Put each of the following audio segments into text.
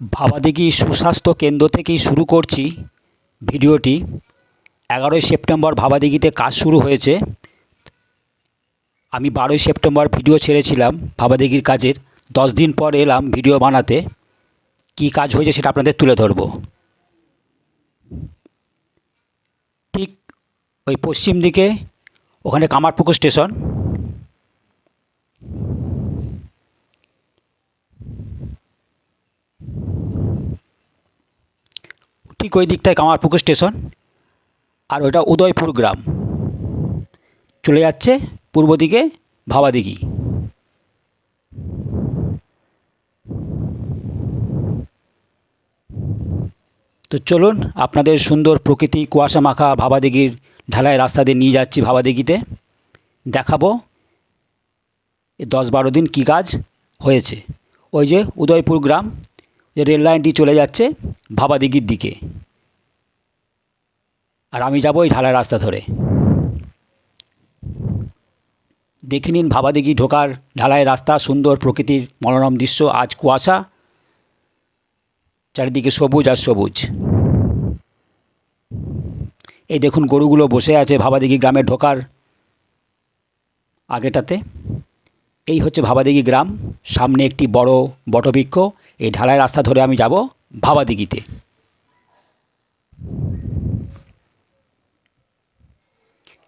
ভাবাদিঘি সুস্বাস্থ্য কেন্দ্র থেকেই শুরু করছি ভিডিওটি। এগারোই সেপ্টেম্বর ভাবাদিঘিতে কাজ শুরু হয়েছে। আমি বারোই সেপ্টেম্বর ভিডিও ছেড়েছিলাম ভাবাদিঘির কাজের। দশ দিন পর এলাম ভিডিও বানাতে। কী কাজ হয়েছে সেটা আপনাদের তুলে ধরব। ঠিক ওই পশ্চিম দিকে ওখানে কামারপুকুর স্টেশন। ঠিক ওই দিকটায় কামারপুকুর স্টেশন? আর ওটা উদয়পুর গ্রাম। চলে যাচ্ছে পূর্ব দিকে ভাবাদিঘি। তো চলুন আপনাদের সুন্দর প্রকৃতি কুয়াশা মাখা ভাবাদিঘির ঢালাই রাস্তা দিয়ে নিয়ে যাচ্ছি ভাবাদিঘিতে। দেখাবো দশ বারো দিন কী কাজ হয়েছে। ওই যে উদয়পুর গ্রাম যে রেল লাইনটি চলে যাচ্ছে ভাবাদিঘির দিকে। আর আমি যাব এই ঢালাই রাস্তা ধরে। দেখে নিন ভাবাদিঘি ঢোকার ঢালাই রাস্তা, সুন্দর প্রকৃতির মনোরম দৃশ্য, আজ কুয়াশা। চারিদিকে সবুজ আর সবুজ। এই দেখুন গরুগুলো বসে আছে ভাবাদিঘি গ্রামে ঢোকার আগেটাতে। এই হচ্ছে ভাবাদিঘি গ্রাম, সামনে একটি বড় বটবৃক্ষ। এই ঢালাই রাস্তা ধরে আমি যাব ভাবাদিঘিতে।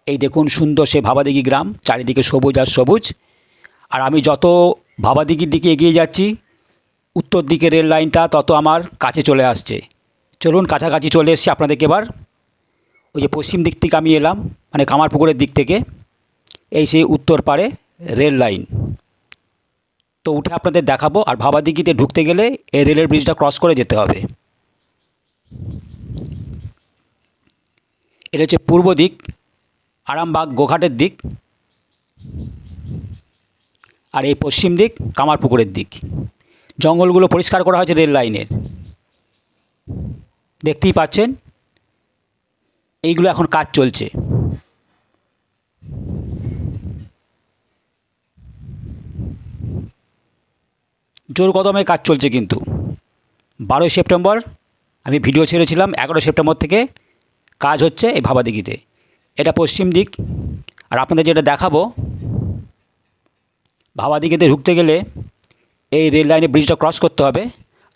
এই দেখুন সুন্দর সে ভাবাদিঘি গ্রাম, চারিদিকে সবুজ আর সবুজ। আর আমি যত ভাবাদিঘির দিকে এগিয়ে যাচ্ছি, উত্তর দিকে রেল লাইনটা তত আমার কাছে চলে আসছে। চলুন কাছাকাছি চলে এসেছি আপনাদেরকে এবার। ওই যে পশ্চিম দিক থেকে আমি এলাম মানে কামারপুকুরের দিক থেকে। এই সেই উত্তর পারে রেল লাইন। তো উঠে আপনাদের দেখাবো আর ভাবাদিঘিতে ঢুকতে গেলে এই রেলের ব্রিজটা ক্রস করে যেতে হবে। এটা হচ্ছে পূর্ব দিক, আরামবাগ গোঘাটের দিক, আর এই পশ্চিম দিক কামারপুকুরের দিক। জঙ্গলগুলো পরিষ্কার করা হয়েছে রেল লাইনের দেখতেই পাচ্ছেন, এইগুলো এখন কাজ চলছে। জোর কদমে কাজ চলছে কিন্তু। বারোই সেপ্টেম্বর আমি ভিডিও ছেড়েছিলাম এগারো সেপ্টেম্বর থেকে কাজ হচ্ছে এই ভাবাদিঘিতে এটা পশ্চিম দিক। আর আপনাদের যেটা দেখাবো ভাবাদিঘিতে ঢুকতে গেলে এই রেল লাইনের ব্রিজটা ক্রস করতে হবে।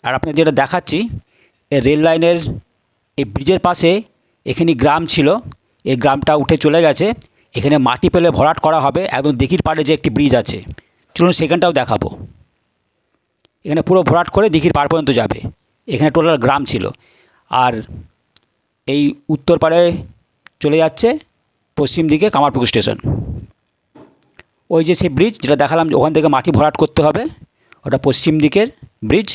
আর আপনাদের যেটা দেখাচ্ছি, এই রেল লাইনের এই ব্রিজের পাশে এখানে গ্রাম ছিল। এই গ্রামটা উঠে চলে গেছে। এখানে মাটি পেলে ভরাট করা হবে। একদম দিঘির পাড়ে যে একটি ব্রিজ আছে। চলুন সেখানটাও দেখাবো। এখানে পুরো ভরাট করে দিঘির পাড় পর্যন্ত যাবে। এখানে টোটাল গ্রাম ছিল। আর এই উত্তর পাড়ে চলে যাচ্ছে পশ্চিম দিকে কামারপুকুর স্টেশন। ওই যে সেই ব্রিজ যেটা দেখালাম যে ওখান থেকে মাটি ভরাট করতে হবে, ওটা পশ্চিম দিকের ব্রিজ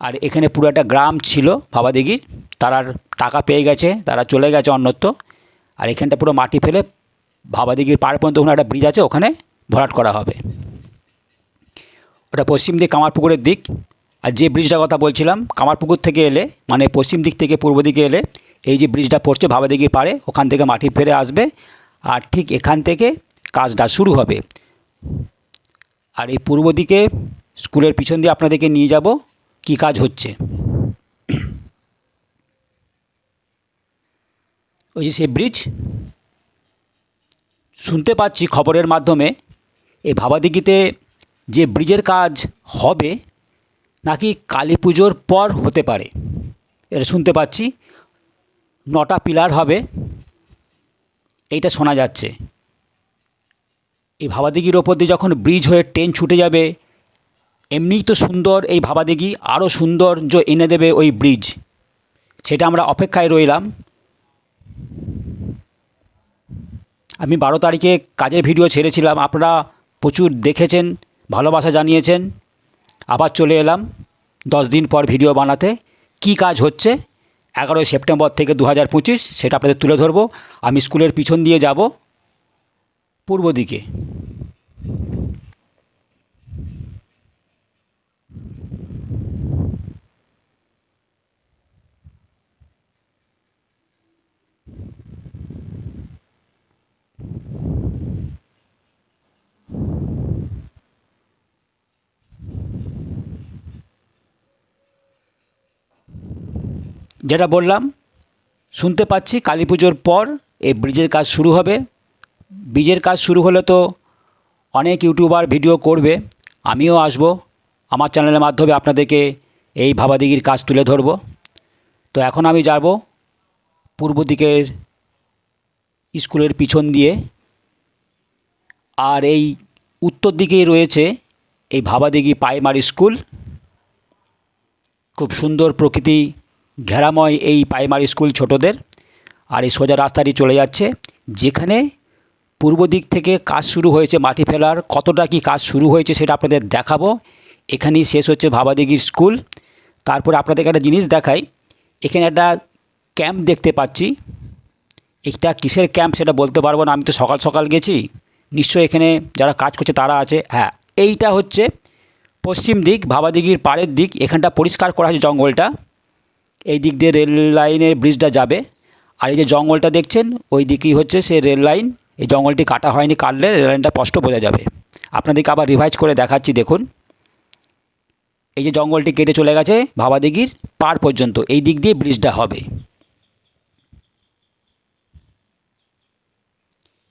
আর এখানে পুরো একটা গ্রাম ছিল ভাবাদিঘির তারা টাকা পেয়ে গেছে, তারা চলে গেছে অন্যত্র। আর এখানটা পুরো মাটি ফেলে ভাবাদিঘির পাড় পর্যন্ত ওখানে একটা ব্রিজ আছে, ওখানে ভরাট করা হবে। ওটা পশ্চিম দিক কামারপুকুরের দিক। আর যে ব্রিজটার কথা বলছিলাম, কামারপুকুর থেকে এলে মানে পশ্চিম দিক থেকে পূর্ব দিকে এলে, এই যে ব্রিজটা পড়ছে ভাবাদিঘির পাড়ে, ওখান থেকে মাটি ফেলে আসবে। আর ঠিক এখান থেকে কাজটা শুরু হবে। আর এই পূর্ব দিকে স্কুলের পিছন দিয়ে আপনাদেরকে নিয়ে যাব, কি কাজ হচ্ছে। ওই যে সে ব্রিজ, শুনতে পাচ্ছি খবরের মাধ্যমে, এই ভাবাদিঘিতে যে ব্রিজের কাজ হবে নাকি কালী পুজোর পর হতে পারে। এটা শুনতে পাচ্ছি। নটা পিলার হবে। এইটা শোনা যাচ্ছে। এই ভাবাদিঘির ওপর দিয়ে যখন ব্রিজ হয়ে ট্রেন ছুটে যাবে, এমনিই তো সুন্দর এই ভাবাদিঘি আরও সৌন্দর্য এনে দেবে ওই ব্রিজ। সেটা আমরা অপেক্ষায় রইলাম। আমি বারো তারিখে কাজের ভিডিও ছেড়েছিলাম। আপনারা প্রচুর দেখেছেন। ভালোবাসা জানিয়েছেন। আবার চলে এলাম দশ দিন পর ভিডিও বানাতে। কি কাজ হচ্ছে? এগারোই সেপ্টেম্বর থেকে দু হাজার পঁচিশ, সেটা আপনাদের তুলে ধরবো। আমি স্কুলের পিছন দিয়ে যাব, পূর্ব দিকে। যেটা বললাম, শুনতে পাচ্ছি কালী পুজোর পর এই ব্রিজের কাজ শুরু হবে। ব্রিজের কাজ শুরু হলে তো অনেক ইউটিউবার ভিডিও করবে, আমিও আসব। আমার চ্যানেলের মাধ্যমে আপনাদেরকে এই ভাবাদিগির কাজ তুলে ধরব। তো এখন আমি যাব পূর্ব দিকের স্কুলের পিছন দিয়ে। আর এই উত্তর দিকেই রয়েছে এই ভাবাদিঘি প্রাইমারি স্কুল। খুব সুন্দর প্রকৃতি ঘেরাময় এই প্রাইমারি স্কুল ছোটদের আর এই সোজা রাস্তাটি চলে যাচ্ছে, যেখানে পূর্ব দিক থেকে কাজ শুরু হয়েছে মাটি ফেলার। কতটা কি কাজ শুরু হয়েছে সেটা আপনাদের দেখাবো। এখানেই শেষ হচ্ছে ভাবাদিঘি স্কুল তারপর আপনাদেরকে একটা জিনিস দেখাই, এখানে একটা ক্যাম্প দেখতে পাচ্ছি। এটা কিসের ক্যাম্প সেটা বলতে পারব না, আমি তো সকাল সকাল গেছি। নিশ্চয়ই এখানে যারা কাজ করছে তারা আছে। হ্যাঁ এইটা হচ্ছে পশ্চিম দিক, ভাবাদিঘির পাড়ের দিক। এখানটা পরিষ্কার করা হয়েছে জঙ্গলটা। এই দিক দিয়ে রেল লাইনের ব্রিজটা যাবে। আর এই যে জঙ্গলটা দেখছেন, ওই দিকেই হচ্ছে সে রেল লাইন। এই জঙ্গলটি কাটা হয়নি কাটলে রেল লাইনটা স্পষ্ট বোঝা যাবে। আপনাদেরকে আবার রিভাইজ করে দেখাচ্ছি, দেখুন। এই যে জঙ্গলটি কেটে চলে গেছে ভাবাদিঘির পার পর্যন্ত, এই দিক দিয়ে ব্রিজটা হবে।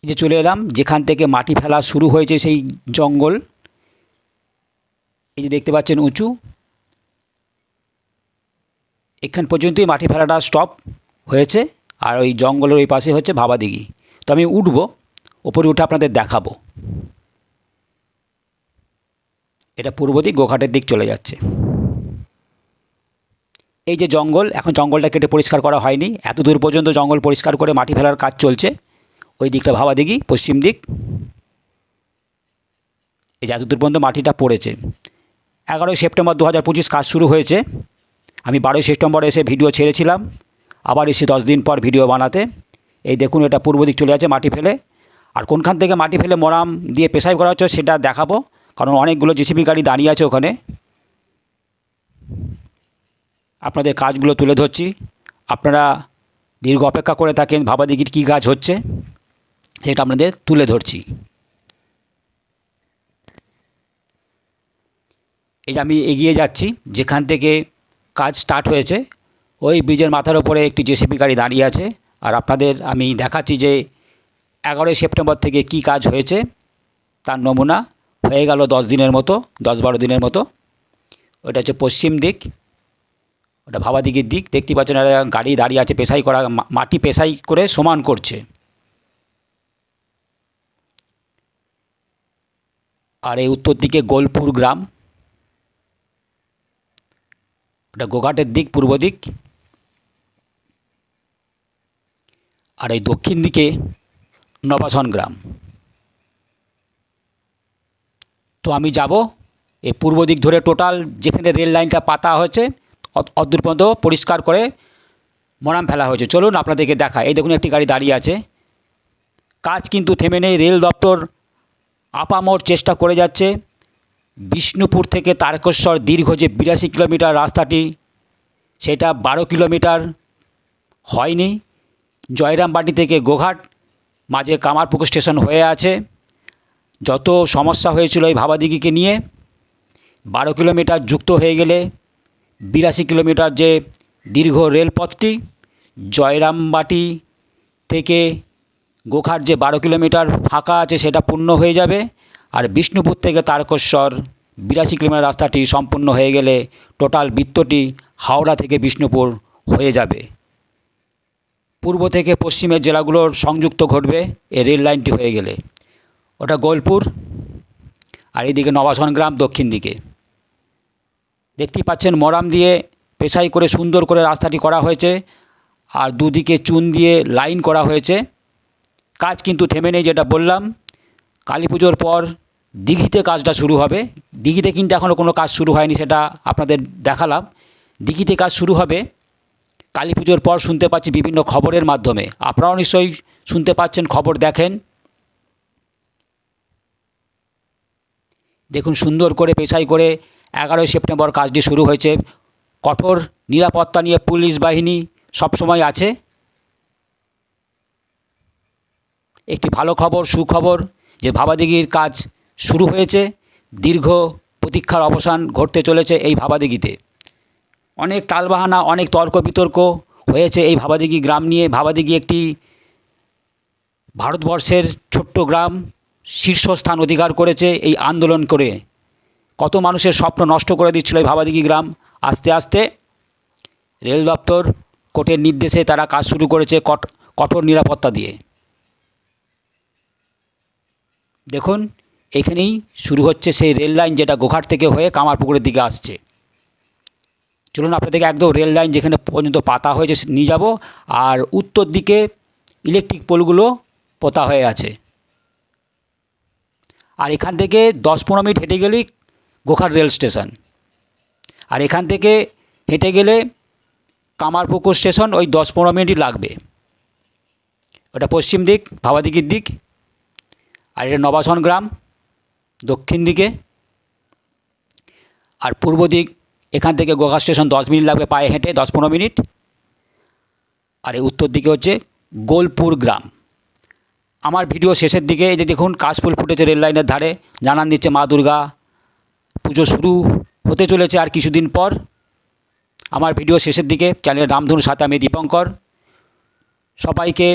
এই যে চলে এলাম, যেখান থেকে মাটি ফেলা শুরু হয়েছে সেই জঙ্গল। এই যে দেখতে পাচ্ছেন উঁচু। এখান পর্যন্তই মাটি ফেলাটা স্টপ হয়েছে, আর ওই জঙ্গলের ওই পাশে হচ্ছে ভাবাদিঘি তো আমি উঠবো, ওপরে উঠে আপনাদের দেখাবো। এটা পূর্ব দিক, গোঘাটের দিক চলে যাচ্ছে। এই যে জঙ্গল, এখন জঙ্গলটা কেটে পরিষ্কার করা হয়নি। এত দূর পর্যন্ত জঙ্গল পরিষ্কার করে মাটি ফেলার কাজ চলছে। ওই দিকটা ভাবাদিঘি পশ্চিম দিক। এই যে এত দূর পর্যন্ত মাটিটা পড়েছে। এগারোই সেপ্টেম্বর দু হাজার পঁচিশ কাজ শুরু হয়েছে। আমি বারোই সেপ্টেম্বর এসে ভিডিও ছেড়েছিলাম। আবার এসে দশ দিন পর ভিডিও বানাতে। এই দেখুন, এটা পূর্ব দিক চলে যাচ্ছে মাটি ফেলে। আর কোনখান থেকে মাটি ফেলে মরাম দিয়ে পেশাই করা হচ্ছে সেটা দেখাবো। কারণ অনেকগুলো জেসিবি গাড়ি দাঁড়িয়ে আছে ওখানে। আপনাদের কাজগুলো তুলে ধরছি। আপনারা দীর্ঘ অপেক্ষা করে থাকেন, ভাবাদিঘির কী কাজ হচ্ছে, সেটা আপনাদের তুলে ধরছি। এই যে আমি এগিয়ে যাচ্ছি, যেখান থেকে কাজ স্টার্ট হয়েছে। ওই ব্রিজের মাথার ওপরে একটি জেসিবি গাড়ি দাঁড়িয়ে আছে। আর আপনাদের আমি দেখাচ্ছি যে এগারোই সেপ্টেম্বর থেকে কি কাজ হয়েছে। তার নমুনা হয়ে গেল দশ দিনের মতো, দশ বারো দিনের মতো। ওটা হচ্ছে পশ্চিম দিক। ওটা ভাবাদিঘির দিক। দেখতে পাচ্ছেন একটা গাড়ি দাঁড়িয়ে আছে, পেশাই করা মাটি পেশাই করে সমান করছে। আর এই উত্তর দিকে গোলপুর গ্রাম। ওটা গোঘাটের দিক, পূর্ব দিক। আর এই দক্ষিণ দিকে নবাসন গ্রাম। তো আমি যাব এই পূর্ব দিক ধরে টোটাল যেখানে রেল লাইনটা পাতা হয়েছে অতদূর পর্যন্ত পরিষ্কার করে মরাম ফেলা হয়েছে। চলুন আপনাদেরকে দেখা এই দেখুন, একটি গাড়ি দাঁড়িয়ে আছে। কাজ কিন্তু থেমে নেই। রেল দপ্তর আপামর চেষ্টা করে যাচ্ছে। বিষ্ণুপুর থেকে তারকেশ্বর দীর্ঘ যে বিরাশি কিলোমিটার রাস্তাটি, সেটা বারো কিলোমিটার হয়নি। জয়রামবাটি থেকে গোঘাট, মাঝে কামারপুকুর স্টেশন হয়ে আছে। যত সমস্যা হয়েছিল এই ভাবাদিঘিকে নিয়ে, বারো কিলোমিটার যুক্ত হয়ে গেলে বিরাশি কিলোমিটার যে দীর্ঘ রেলপথটি জয়রামবাটি থেকে গোঘাট যে বারো কিলোমিটার ফাঁকা আছে সেটা পূর্ণ হয়ে যাবে। আর বিষ্ণুপুর থেকে তারকেশ্বর, বিরাশি কিলোমিটার রাস্তাটি সম্পূর্ণ হয়ে গেলে টোটাল বৃত্তটি হাওড়া থেকে বিষ্ণুপুর হয়ে যাবে। পূর্ব থেকে পশ্চিমের জেলাগুলোর সংযুক্ত ঘটবে এই রেল লাইনটি হয়ে গেলে। ওটা গোলপুর, আর এইদিকে নবাসন গ্রাম দক্ষিণ দিকে। দেখতেই পাচ্ছেন মরাম দিয়ে পেশাই করে সুন্দর করে রাস্তাটি করা হয়েছে আর দুদিকে চুন দিয়ে লাইন করা হয়েছে। কাজ কিন্তু থেমে নেই, যেটা বললাম। কালী পুজোর পর দিঘিতে কাজটা শুরু হবে। দিঘিতে কিন্তু এখনও কোনো কাজ শুরু হয়নি সেটা আপনাদের দেখালাম। দিঘিতে কাজ শুরু হবে। কালী পুজোর পর শুনতে পাচ্ছি বিভিন্ন খবরের মাধ্যমে। আপনারাও নিশ্চয়ই শুনতে পাচ্ছেন, খবর দেখেন। দেখুন, সুন্দর করে, পেশাই করে এগারোই সেপ্টেম্বর কাজটি শুরু হয়েছে। কঠোর নিরাপত্তা নিয়ে পুলিশ বাহিনী সবসময় আছে। একটি ভালো খবর, সুখবর যে ভাবাদিঘির কাজ শুরু হয়েছে, দীর্ঘ প্রতীক্ষার অবসান ঘটতে চলেছে এই ভাবাদিঘিতে। অনেক টালবাহানা, অনেক তর্ক বিতর্ক হয়েছে এই ভাবাদিঘি গ্রাম নিয়ে। ভাবাদিঘি একটি ভারতবর্ষের ছোট্ট গ্রাম, শীর্ষস্থান অধিকার করেছে এই আন্দোলন করে। কত মানুষের স্বপ্ন নষ্ট করে দিচ্ছিল এই ভাবাদিঘি গ্রাম। আস্তে আস্তে রেল দপ্তর কোর্টের নির্দেশে তারা কাজ শুরু করেছে কঠ- কঠোর নিরাপত্তা দিয়ে। দেখুন, এখানেই শুরু হচ্ছে সেই রেল লাইন যেটা গোঘাট থেকে হয়ে কামারপুকুরের দিকে আসছে। চলুন আপনাদেরকে একদম রেল লাইন যেখানে পর্যন্ত পাতা হয়েছে নিয়ে যাব, আর উত্তর দিকে ইলেকট্রিক পোলগুলো পোতা হয়ে আছে। আর এখান থেকে দশ পনেরো মিনিট হেঁটে গেলেই গোঘাট রেল স্টেশন। আর এখান থেকে হেঁটে গেলে কামারপুকুর স্টেশন ওই দশ পনেরো মিনিটই লাগবে। ওটা পশ্চিম দিক ভাবাদিঘির দিক আর এটা নবাসন গ্রাম, দক্ষিণ দিকে। আর পূর্ব দিক, এখান থেকে গোঘাট স্টেশন দশ মিনিট লাগবে পায়ে হেঁটে, দশ পনেরো মিনিট। আর এই উত্তর দিকে হচ্ছে গোলপুর গ্রাম। আমার ভিডিও শেষের দিকে যে দেখুন, কাশফুল ফুটেছে রেল লাইনের ধারে, জানান দিচ্ছে মা দুর্গা। পুজো শুরু হতে চলেছে আর কিছুদিন পর। আমার ভিডিও শেষের দিকে চ্যানেল রামধনুর সাথে আমি দীপঙ্কর। সবাইকে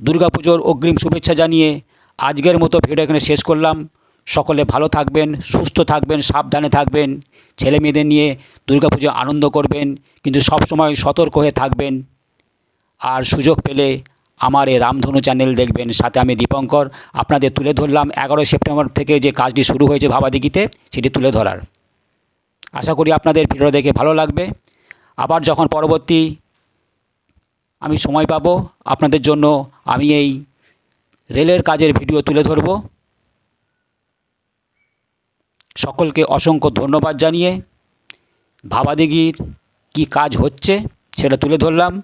দুর্গাপুজোর অগ্রিম শুভেচ্ছা জানিয়ে আজকের মতো ভিডিও এখানে শেষ করলাম। সকলে ভালো থাকবেন, সুস্থ থাকবেন, সাবধানে থাকবেন। ছেলে মেয়েদের নিয়ে দুর্গাপুজো আনন্দ করবেন, কিন্তু সব সময় সতর্ক হয়ে থাকবেন। আর সুযোগ পেলে আমার এই রামধনু চ্যানেল দেখবেন। সাথে আমি দীপঙ্কর, আপনাদের তুলে ধরলাম এগারোই সেপ্টেম্বর থেকে যে কাজটি শুরু হয়েছে ভাবাদিঘিতে, সেটি তুলে ধরার। আশা করি আপনাদের ভিডিও দেখে ভালো লাগবে। আবার যখন পরবর্তী আমি সময় পাবো, আপনাদের জন্য আমি এই রেলের কাজের ভিডিও তুলে ধরব। সকলকে অসংখ্য ধন্যবাদ জানিয়ে ভাবাদিঘির কি কাজ হচ্ছে সেটা তুলে ধরলাম।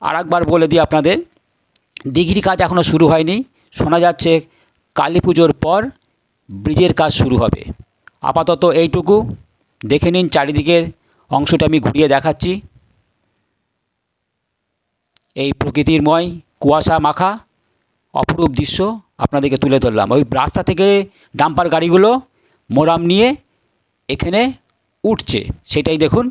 আর একবার বলে দিই আপনাদের, দিঘির কাজ এখনও শুরু হয়নি। শোনা যাচ্ছে কালী পুজোর পর ব্রিজের কাজ শুরু হবে। আপাতত এইটুকু। দেখে নিন চারিদিকের অংশটা আমি ঘুরিয়ে দেখাচ্ছি। এই প্রকৃতিরময় কুয়াশা, মাখা। অপরূপ দৃশ্য আপনাদেরকে তুলে ধরলাম। ওই রাস্তা থেকে ডাম্পার গাড়িগুলো মোরাম নিয়ে এখানে উঠছে। সেটাই দেখুন।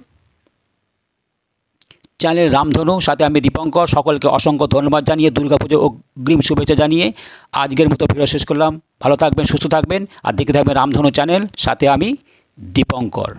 চ্যানেল রামধনু, সাথে আমি দীপঙ্কর, সকলকে অসংখ্য ধন্যবাদ জানিয়ে দুর্গাপুজো অগ্রিম শুভেচ্ছা জানিয়ে আজকের মতো ভিডিও শেষ করলাম। ভালো থাকবেন, সুস্থ থাকবেন। আর দেখে থাকবেন রামধনু চ্যানেল, সাথে আমি দীপঙ্কর।